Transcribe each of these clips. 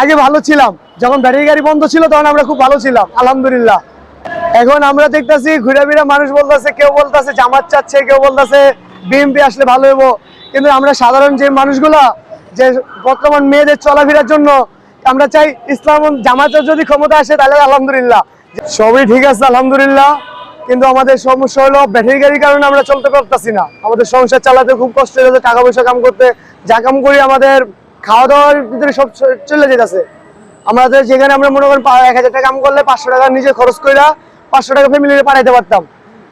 আগে ভালো ছিলাম, যখন ব্যাটারি গাড়ি বন্ধ ছিল তখন আমরা খুব ভালো ছিলাম, আলহামদুলিল্লাহ। এখন আমরা দেখতেছি, ঘুরে ফিরে মানুষ বলতেছে, কেউ বলতেছে জামাত চাচ্ছে, কেউ বলতেছে বিএমপি আসলে ভালো হইব। কিন্তু আমরা সাধারণ যে মানুষগুলা, যে বর্তমান মেয়েদের চলাফেরার জন্য আমরা চাই ইসলাম জামাতের যদি ক্ষমতা আসে তাহলে আলহামদুলিল্লাহ। সবই ঠিক আছে, আলহামদুলিল্লাহ। কিন্তু আমাদের সমস্যা হলো ব্যাটারি গাড়ির কারণে আমরা চলতে পারতাছি না। আমাদের সংসার চালাতে খুব কষ্ট হয়ে যাচ্ছে টাকা পয়সা কাম করতে। যা কাম করি আমাদের খাওয়া দাওয়ার ভিতরে সব চলে যেতেছে। আমাদের যেখানে আমরা মনে করেন এক হাজার টাকা কাম করলে পাঁচশো টাকা নিজে খরচ কইরা পাঁচশো টাকা ফ্যামিলি পাঠাইতে পারতাম।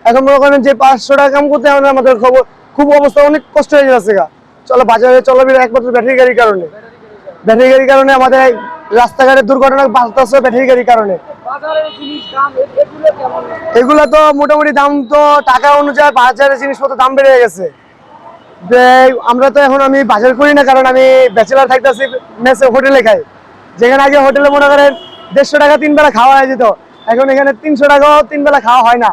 এখন মনে করেন যে পাঁচশো টাকা কাম করতে আমাদের খবর খুব অবস্থা অনেক কষ্ট হয়ে যাচ্ছে গা। চলো বাজারে চলাফেরা একমাত্র ব্যাটারি গাড়ির কারণে। ব্যাটারি গাড়ির কারণে আমাদের রাস্তাঘাটের দুর্ঘটনা বাঁচতেছে ব্যাটারি গাড়ির কারণে। এগুলা তো মোটামুটি দাম তো টাকা অনুযায়ী বাজারের জিনিসপত্র দাম বেড়ে গেছে। যে আমরা তো এখন আমি বাজার করি না, কারণ আমি ব্যাচেলার থাকতেছি মেসে হোটেলে খাই। যেখানে আগে হোটেলে মনে করেন দেড়শো টাকা তিন বেলা খাওয়া হয়ে যেত, এখন এখানে তিনশো টাকাও তিন বেলা খাওয়া হয় না।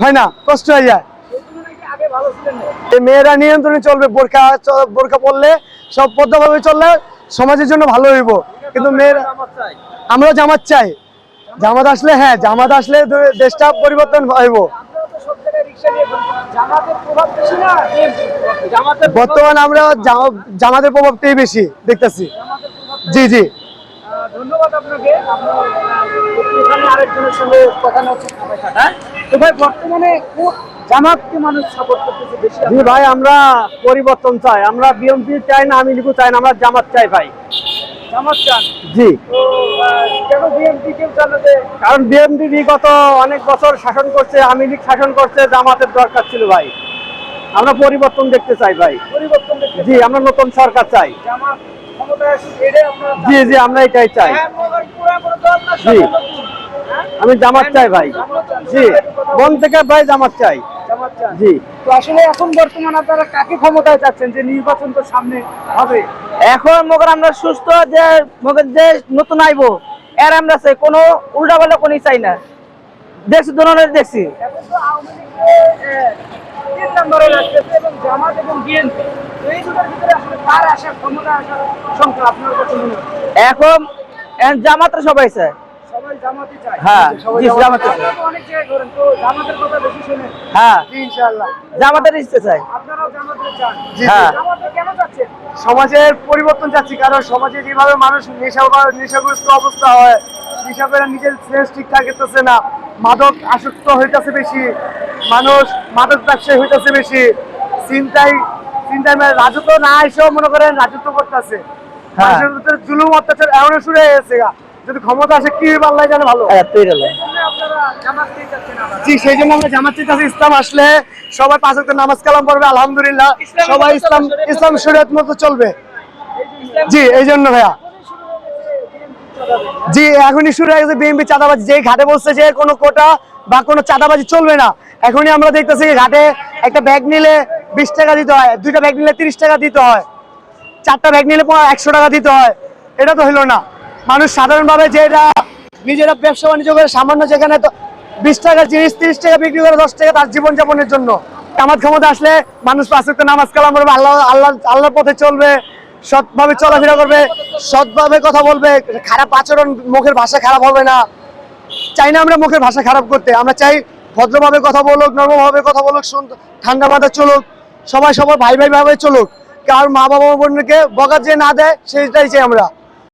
হয় না, কষ্ট হয়ে যায়। মেয়েরা নিয়ন্ত্রণে চলবে, বোরখা বোরখা পরলে, সব পদ্মভাবে চললে সমাজের জন্য ভালো হইব। কিন্তু মেয়েরা আমার জামাত চাই। জামাত আসলে হ্যাঁ জামাত আসলে দেশটা পরিবর্তন হইব। বর্তমান আমরা জামাতের প্রভাবটাই বেশি দেখতেছি। জি জি। ধন্যবাদ আপনাকে। এখানে আরেকজনের সঙ্গে কথা হ্যাঁ তো ভাই বর্তমানে জামাতকে মানুষ সাপোর্ট করতেছে বেশি? জি ভাই আমরা পরিবর্তন চাই। আমরা বিএনপি চাই না আমি লিখু চাই না আমরা জামাত চাই ভাই। জি। কারণ বিএনপি বিগত অনেক বছর শাসন করছে আমি লীগ শাসন করছে জামাতের দরকার ছিল ভাই। আমরা পরিবর্তন দেখতে চাই ভাই। পরিবর্তন জি আমরা নতুন সরকার চাই। জি জি আমরা এটাই চাই। হ্যাঁ, জি। হ্যাঁ? আমি জামাত চাই ভাই। জি মন থেকে ভাই জামাত চাই। জি। তো আসলে এখন বর্তমান আপনারা কাকে ক্ষমতায় চাচ্ছেন? যে নির্বাচন তো সামনে হবে। এখন মগর আমরা সুস্থ যে মগর যে নতুন আইবো এর আমরা চাই। কোনো উল্টা কোনো চাই না। দেখছি ধরনের দেখছি। এখন জামাত সবাই চায়। হ্যাঁ হ্যাঁ। জামাতের ইচ্ছে চাই। হ্যাঁ। সমাজের পরিবর্তন চাচ্ছি কারণ সমাজে যেভাবে মানুষ নেশা নেশাগ্রস্ত অবস্থা হয় নেশা করে নিজের সেন্স ঠিক থাকতেছে না মাদক আসক্ত হইতেছে বেশি মানুষ মাদক ব্যবসায়ী হইতেছে বেশি চিন্তাই চিন্তায় মানে রাজত্ব না এসেও মনে করেন রাজত্ব করতেছে। জুলুম অত্যাচার এমন শুরু হয়ে গেছে। যদি ক্ষমতা আসে কি পাল্লাই জানে ভালো। হ্যাঁ, জি সেই জন্য আমরা জামাত চাইতেছি ইসলাম আসলে সবাই পাঁচ ওয়াক্ত নামাজ কালাম পড়বে আলহামদুলিল্লাহ। সবাই ইসলাম ইসলাম শরীয়ত মতো চলবে। জি এই জন্য ভাইয়া। জি এখনই শুরু হয়ে গেছে বিএনপি চাঁদাবাজি। যে ঘাটে বলছে যে কোনো কোটা বা কোনো চাঁদাবাজি চলবে না। এখনই আমরা দেখতেছি ঘাটে একটা ব্যাগ নিলে বিশ টাকা দিতে হয় দুইটা ব্যাগ নিলে তিরিশ টাকা দিতে হয় চারটা ব্যাগ নিলে একশো টাকা দিতে হয়। এটা তো হলো না। মানুষ সাধারণভাবে যেটা নিজেরা ব্যবসা বাণিজ্য করে সামান্য যেখানে তো বিশ টাকার জিনিস, তিরিশ টাকা বিক্রি করে দশ টাকা তার জীবনযাপনের জন্য। কামাত ক্ষমতা আসলে মানুষ পাঁচ ওয়াক্ত নামাজ কালাম করবে, আল্লাহ আল্লাহ, আল্লাহর পথে চলবে, সৎভাবে চলাফেরা করবে, সৎভাবে কথা বলবে, খারাপ আচরণ মুখের ভাষা খারাপ হবে না। চাই না আমরা মুখের ভাষা খারাপ করতে, আমরা চাই ভদ্রভাবে কথা বলুক নর্মভাবে কথা বলুক ঠান্ডা মাথায় চলুক, সবাই সবার ভাই ভাই ভাবে চলুক। কার মা বাবা বোনকে বকা যে না দেয়, সেইটাই চাই আমরা।